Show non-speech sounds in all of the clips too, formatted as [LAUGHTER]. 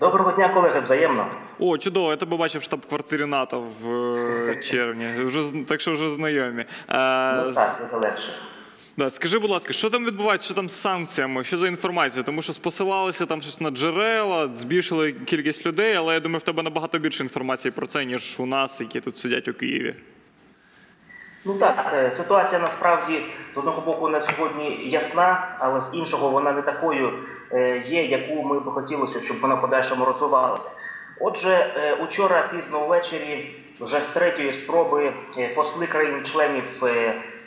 Доброго дня, колеги, взаємно. О, чудово, я тебе бачив в штаб-квартирі НАТО в е, [LAUGHS] червні. Вже так що вже знайомі. Е, Ну так, буде легше. Да, скажи, будь ласка, що там відбувається, що там з санкціями, що за інформація? Тому що посилалися там щось на джерела, збільшили кількість людей, але я думаю, в тебе набагато більше інформації про це, ніж у нас, які тут сидять у Києві. Ну так, е, ситуація насправді з одного боку на сьогодні ясна, але з іншого вона не такою е, є, яку ми б хотілося, щоб вона в подальшому розвивалася. Отже, е, учора пізно ввечері, вже з третьої спроби, посли країн-членів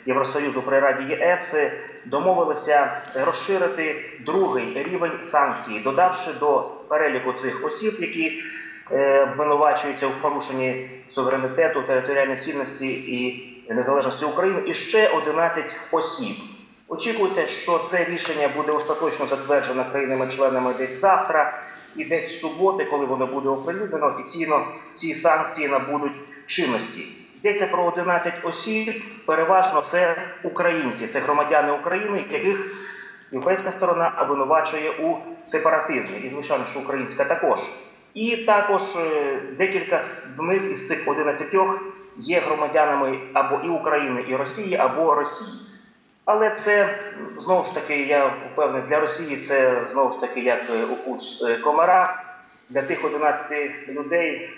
Євросоюзу при Раді ЄС домовилися розширити другий рівень санкцій, додавши до переліку цих осіб, які обвинувачуються в порушенні суверенітету, територіальної цінності і незалежності України, і ще 11 осіб. Очікується, що це рішення буде остаточно затверджено країнами-членами десь завтра і десь в суботи, коли воно буде оприлюднено, офіційно ці санкції набудуть чинності. Йдеться про 11 осіб, переважно це українці, це громадяни України, яких європейська сторона обвинувачує у сепаратизмі, і звичайно, що українська також. І також е, декілька з них із цих 11 є громадянами або і України, і Росії, або Росії. Але це знову ж таки, я впевнений, для Росії це знову ж таки як е, укус е, комара. Для тих 11 людей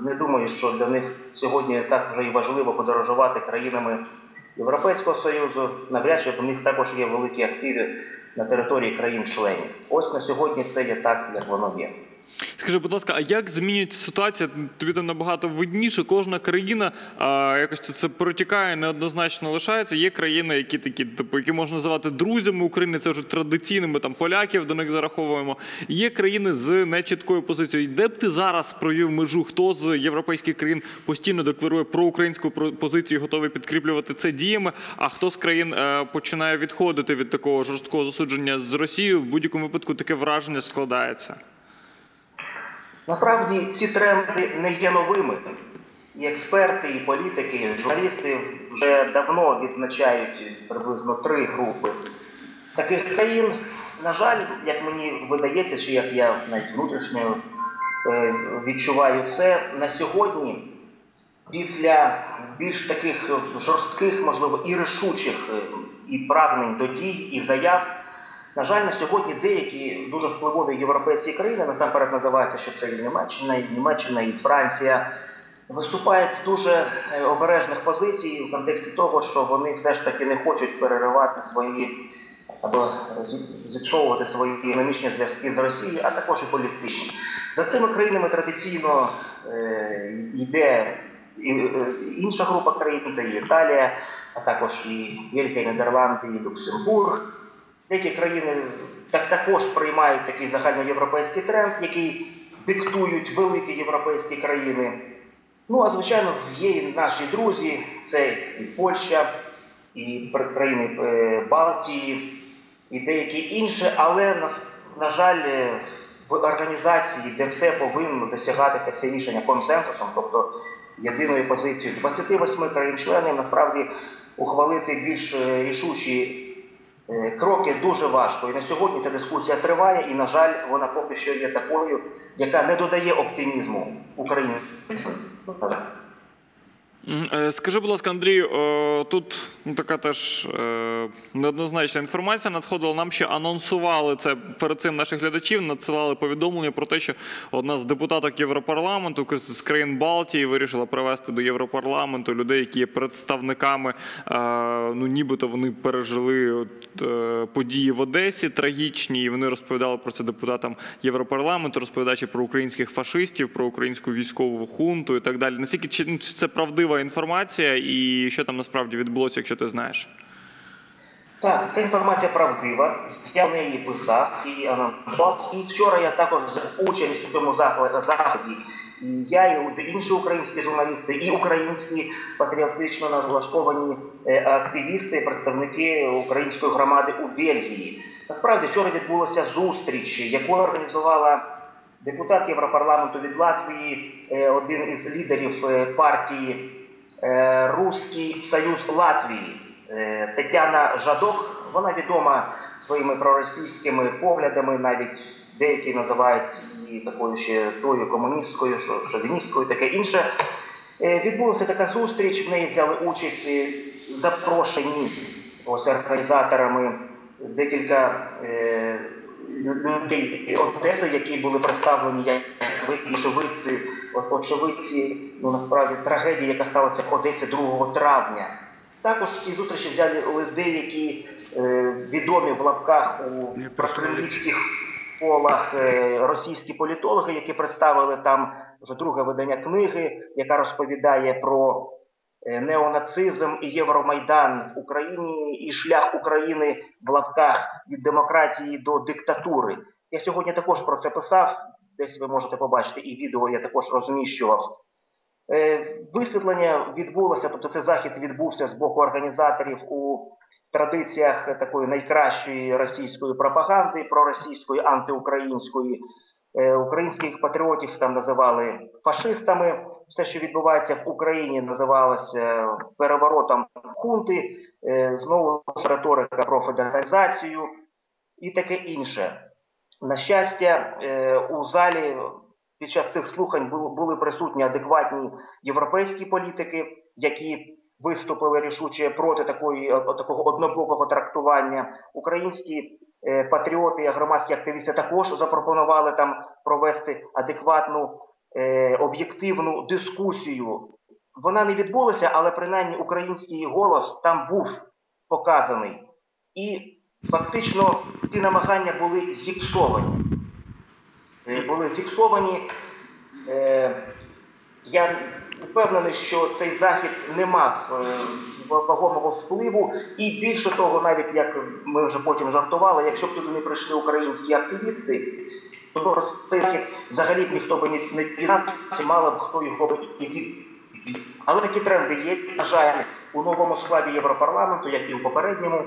не думаю, що для них сьогодні так вже і важливо подорожувати країнами Європейського Союзу. Навряд чи у них також є великі активи на території країн-членів. Ось на сьогодні це є так, як воно є. Скажи, будь ласка, а як змінюється ситуація? Тобі там набагато видніше. Кожна країна а, якось це, це протікає, неоднозначно лишається. Є країни, які такі, типу, які можна називати друзями України. Це вже традиційними там поляків до них зараховуємо. Є країни з нечіткою позицією. Де б ти зараз провів межу? Хто з європейських країн постійно декларує проукраїнську про- позицію, готовий підкріплювати це діями? А хто з країн е, починає відходити від такого жорсткого засудження з Росією? В будь-якому випадку таке враження складається. Насправді ці тренди не є новими. І експерти, і політики, і журналісти вже давно відзначають приблизно три групи таких країн. На жаль, як мені видається, чи як я навіть внутрішньо е, відчуваю це, на сьогодні, після більш таких жорстких, можливо, і рішучих е, і прагнень до дій, і заяв, на жаль, на сьогодні деякі дуже впливові європейські країни, насамперед називається, що це і Німеччина, і Німеччина, і Франція, виступають з дуже е, обережних позицій в контексті того, що вони все ж таки не хочуть переривати свої або зіпсовувати свої економічні зв'язки з Росією, а також і політичні. За цими країнами традиційно е, йде е, інша група країн, це і Італія, а також і Бельгія, Нідерланди, і Люксембург. Деякі країни так також приймають такий загальноєвропейський тренд, який диктують великі європейські країни. Ну, а звичайно, є і наші друзі, це і Польща, і країни е, Балтії, і деякі інші, але на, на жаль, е, в організації, де все повинно досягатися все рішення консенсусом, тобто єдиною позицією 28 країн-членів, насправді ухвалити більш е, рішучі Кроки дуже важко. І на сьогодні ця дискусія триває, і, на жаль, вона поки що є такою, яка не додає оптимізму Україні. Ну, на жаль. М, е, Скажи, будь ласка, Андрій, е, тут ну, така теж е, неоднозначна інформація надходила. Нам ще анонсували це перед цим наших глядачів, надсилали повідомлення про те, що одна з депутаток Європарламенту з країн Балтії вирішила привезти до Європарламенту людей, які є представниками. е, Ну, нібито вони пережили е, події в Одесі трагічні, і вони розповідали про це депутатам Європарламенту, розповідаючи про українських фашистів, про українську військову хунту і так далі. Наскільки чи, чи це правдива інформація, і що там насправді відбулося, якщо ти знаєш? Так, ця інформація правдива. Я в неї писав і анонсував. І вчора я також взяв участь у цьому заході. І я, і інші українські журналісти, і українські патріотично налаштовані е, активісти, представники української громади у Бельгії. Насправді вчора відбулася зустріч, яку організувала депутат Європарламенту від Латвії, е, один із лідерів е, партії Руський Союз Латвії е, Тетяна Жадок. Вона відома своїми проросійськими поглядами, навіть деякі називають її такою ще тою комуністською, шовіністкою, таке інше. Е, Відбулася така зустріч, в неї взяли участь е, запрошені ось організаторами декілька людей Одеси, які були представлені як очевидці, очевидці, ну насправді трагедії, яка сталася в Одесі 2 травня. Також в цій зустрічі взяли деякі е, відомі в лапках у прокремлівських колах е, російські політологи, які представили там вже друге видання книги, яка розповідає про неонацизм і Євромайдан в Україні і шлях України в лапках від демократії до диктатури. Я сьогодні також про це писав. Десь ви можете побачити і відео я також розміщував. Е, Висвітлення відбулося, тобто цей захід відбувся з боку організаторів у традиціях такої найкращої російської пропаганди, проросійської, антиукраїнської. Е, Українських патріотів там називали фашистами. Все, що відбувається в Україні, називалося переворотом хунти, е, знову риторика про федералізацію і таке інше. На щастя, е, у залі під час цих слухань були присутні адекватні європейські політики, які виступили рішуче проти такої такого однобокого трактування. Українські е, патріоти, громадські активісти також запропонували там провести адекватну е, об'єктивну дискусію. Вона не відбулася, але принаймні український голос там був показаний. І фактично ці намагання були зіпсовані. Е, Були зіпсовані. Е, Я впевнений, що цей захід не мав вагомого впливу, і більше того, навіть як ми вже потім жартували, якщо б туди не прийшли українські активісти, про цей взагалі б ніхто би не, дізнався, мало б хто його б і від. Але такі тренди є. На жаль, у новому складі Європарламенту, як і у попередньому,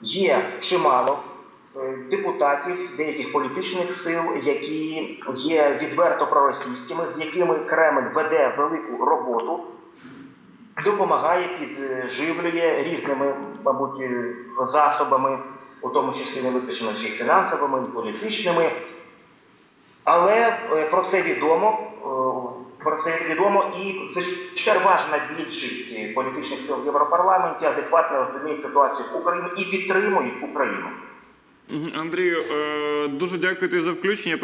є чимало е, депутатів деяких політичних сил, які є відверто проросійськими, з якими Кремль веде велику роботу, допомагає, підживлює різними, мабуть, е, засобами, у тому числі не виключно чи фінансовими, і політичними. Але е, про це відомо. е, Про це відомо і переважна більшість е, політичних сил в Європарламенті адекватно розуміють ситуацію в Україні і підтримують Україну. Андрію, дуже дякую тобі за включення.